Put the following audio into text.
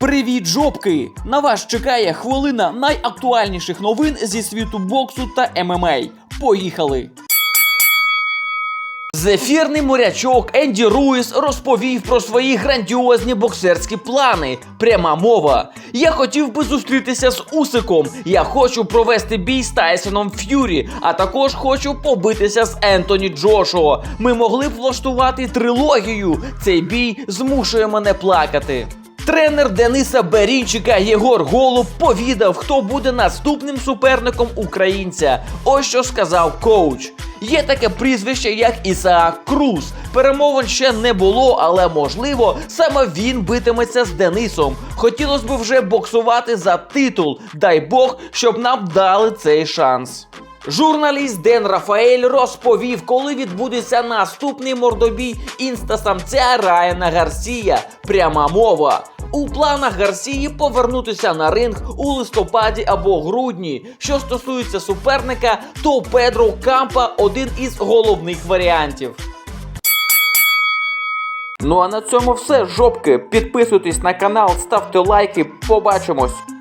Привіт, жопки! На вас чекає хвилина найактуальніших новин зі світу боксу та ММА. Поїхали! Зефірний морячок Енді Руїс розповів про свої грандіозні боксерські плани. Пряма мова. Я хотів би зустрітися з Усиком. Я хочу провести бій з Тайсоном Ф'юрі, а також хочу побитися з Ентоні Джошуа. Ми могли б влаштувати трилогію. Цей бій змушує мене плакати. Тренер Дениса Берінчика Єгор Голуб повідав, хто буде наступним суперником українця. Ось що сказав коуч. Є таке прізвище, як Ісаак Круз. Перемовин ще не було, але можливо, саме він битиметься з Денисом. Хотілося б вже боксувати за титул. Дай Бог, щоб нам дали цей шанс. Журналіст Ден Рафаель розповів, коли відбудеться наступний мордобій інстасамця Райана Гарсія. Пряма мова. У планах Гарсії повернутися на ринг у листопаді або грудні. Що стосується суперника, то Педро Кампа один із головних варіантів. Ну а на цьому все, жопки. Підписуйтесь на канал, ставте лайки. Побачимось.